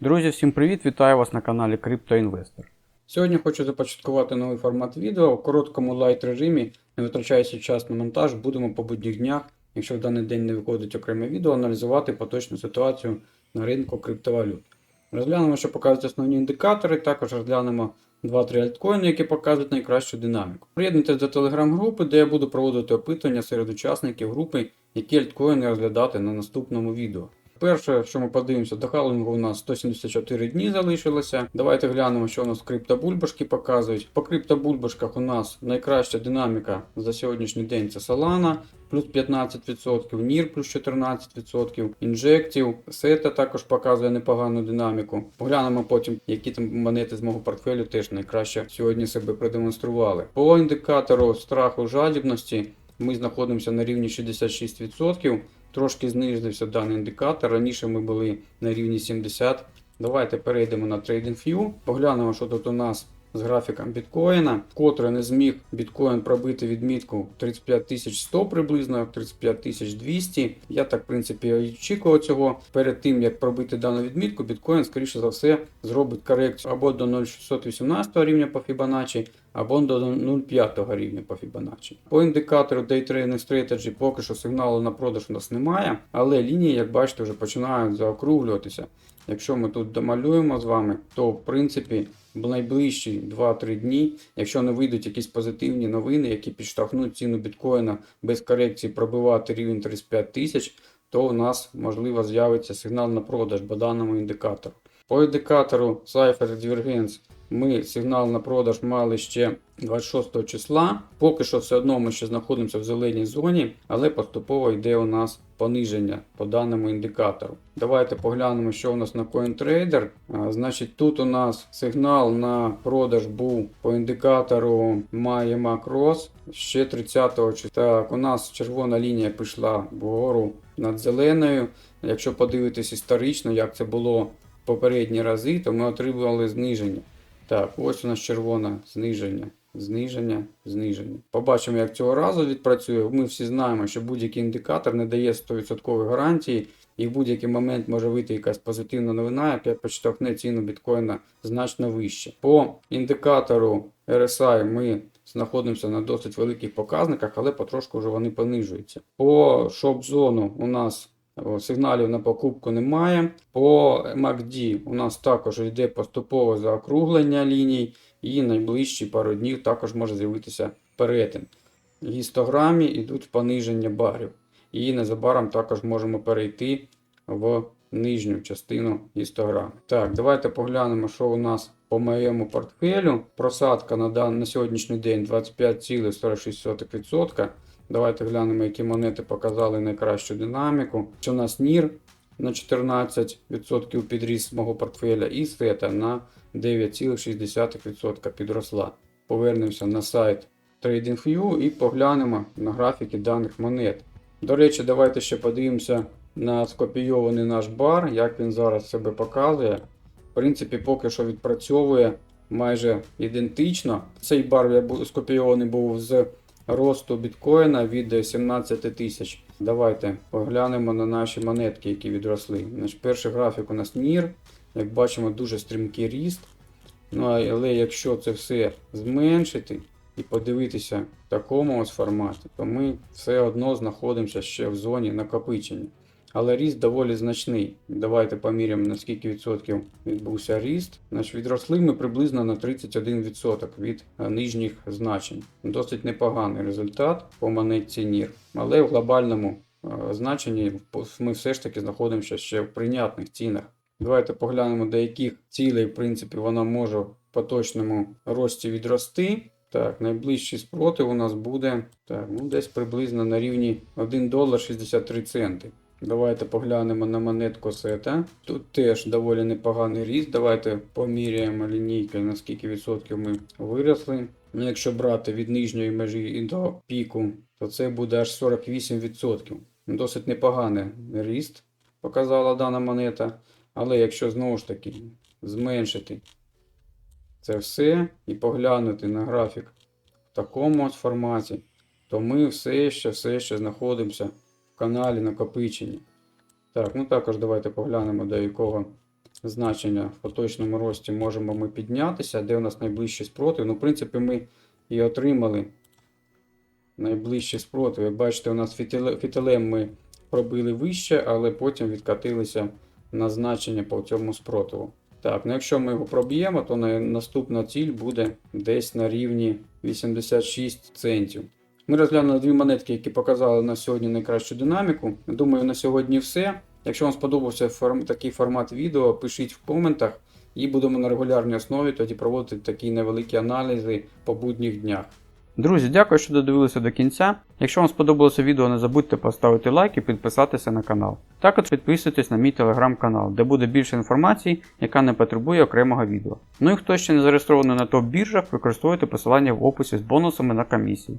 Друзі, всім привіт! Вітаю вас на каналі CryptoInvestor. Сьогодні хочу започаткувати новий формат відео в короткому лайт режимі, не витрачаючи час на монтаж, будемо по будніх днях, якщо в даний день не виходить окреме відео, аналізувати поточну ситуацію на ринку криптовалют. Розглянемо, що показують основні індикатори, також розглянемо 2-3 альткоїни, які показують найкращу динаміку. Приєднуйтесь до телеграм-групи, де я буду проводити опитування серед учасників групи, які альткоїни розглядати на наступному відео. Перше, що ми подивимося, до халвінгу у нас 174 дні залишилося. Давайте глянемо, що у нас криптобульбашки показують. По криптобульбашках у нас найкраща динаміка за сьогоднішній день це Solana, плюс 15%, NIR плюс 14%, інжектів, SETA також показує непогану динаміку. Поглянемо потім, які там монети з мого портфелю теж найкраще сьогодні себе продемонстрували. По індикатору страху жадібності ми знаходимося на рівні 66%. Трошки знизився даний індикатор. Раніше ми були на рівні 70. Давайте перейдемо на TradingView. Поглянемо, що тут у нас з графіком біткоїна, котре не зміг біткоін пробити відмітку 35100 приблизно, 35200. Я так, в принципі, очікував цього. Перед тим, як пробити дану відмітку, біткоін, скоріше за все, зробить корекцію або до 0618 рівня по Fibonacci, або до 0,5 рівня по Fibonacci. По індикатору Day Trading Strategy поки що сигналу на продаж у нас немає, але лінії, як бачите, вже починають заокруглюватися. Якщо ми тут домалюємо з вами, то в принципі в найближчі 2-3 дні, якщо не вийдуть якісь позитивні новини, які підштовхнуть ціну біткоїна без корекції пробивати рівень 35 тисяч, то у нас можливо з'явиться сигнал на продаж по даному індикатору. По індикатору Cypher Divergence ми сигнал на продаж мали ще 26 числа. Поки що все одно ми ще знаходимося в зеленій зоні, але поступово йде у нас пониження по даному індикатору. Давайте поглянемо, що у нас на CoinTrader. Значить, тут у нас сигнал на продаж був по індикатору Maya Macros ще 30 числа. Так, у нас червона лінія пішла вгору над зеленою. Якщо подивитись історично, як це було попередні рази, то ми отримували зниження. Так, ось у нас червоне зниження, зниження, зниження. Побачимо, як цього разу відпрацює. Ми всі знаємо, що будь-який індикатор не дає 100% гарантії, і в будь-який момент може вийти якась позитивна новина, яка підштовхне ціну біткоїна значно вище. По індикатору RSI ми знаходимося на досить великих показниках, але потрошку вже вони понижуються. По шоп-зону у нас Сигналів на покупку немає. По MACD у нас також йде поступове заокруглення ліній, і найближчі пару днів також може з'явитися перетин. В гістограмі йдуть пониження барів. І незабаром також можемо перейти в нижню частину гістограми. Так, давайте поглянемо, що у нас по моєму портфелю. Просадка на, дан... на сьогоднішній день 25,46%. Давайте глянемо, які монети показали найкращу динаміку. Що у нас NIR на 14% підріс мого портфеля і SETA на 9,6% підросла. Повернемося на сайт TradingView і поглянемо на графіки даних монет. До речі, давайте ще подивимося на скопійований наш бар, як він зараз себе показує. В принципі, поки що відпрацьовує майже ідентично. Цей бар я бу- скопійований був з росту біткоїна від 17 тисяч. Давайте поглянемо на наші монетки, які відросли. Значить, перший графік у нас Нір. Як бачимо, дуже стрімкий ріст. Ну, але якщо це все зменшити і подивитися в такому ось форматі, то ми все одно знаходимося ще в зоні накопичення. Але ріст доволі значний. Давайте поміряємо, на скільки відсотків відбувся ріст. Значить, відросли ми приблизно на 31% від е, нижніх значень. Досить непоганий результат по монетці NIR. Але в глобальному е, значенні ми все ж таки знаходимося ще в прийнятних цінах. Давайте поглянемо, до яких цілей, в принципі, вона може в поточному рості відрости. Так, найближчий спротив у нас буде так, ну, десь приблизно на рівні 1 долар 63 центи. Давайте поглянемо на монетку сета. Тут теж доволі непоганий ріст. Давайте поміряємо лінійкою, на скільки відсотків ми виросли. Ну, якщо брати від нижньої межі і до піку, то це буде аж 48%. Досить непоганий ріст показала дана монета. Але якщо знову ж таки зменшити це все і поглянути на графік в такому форматі, то ми все ще все ще знаходимося каналі накопичення. Так, ну також давайте поглянемо, до якого значення в поточному рості можемо ми піднятися, де у нас найближчий спротив. Ну, в принципі, ми і отримали найближчий спротив. Як бачите, у нас фітилем ми пробили вище, але потім відкатилися на значення по цьому спротиву. Так, ну якщо ми його проб'ємо, то наступна ціль буде десь на рівні 86 центів. Ми розглянули дві монетки, які показали на сьогодні найкращу динаміку. Думаю, на сьогодні все. Якщо вам сподобався форм... такий формат відео, пишіть в коментах і будемо на регулярній основі тоді проводити такі невеликі аналізи по будніх днях. Друзі, дякую, що додивилися до кінця. Якщо вам сподобалося відео, не забудьте поставити лайк і підписатися на канал. Також підписуйтесь на мій телеграм-канал, де буде більше інформації, яка не потребує окремого відео. Ну і хто ще не зареєстрований на топ-біржах, використовуйте посилання в описі з бонусами на комісії.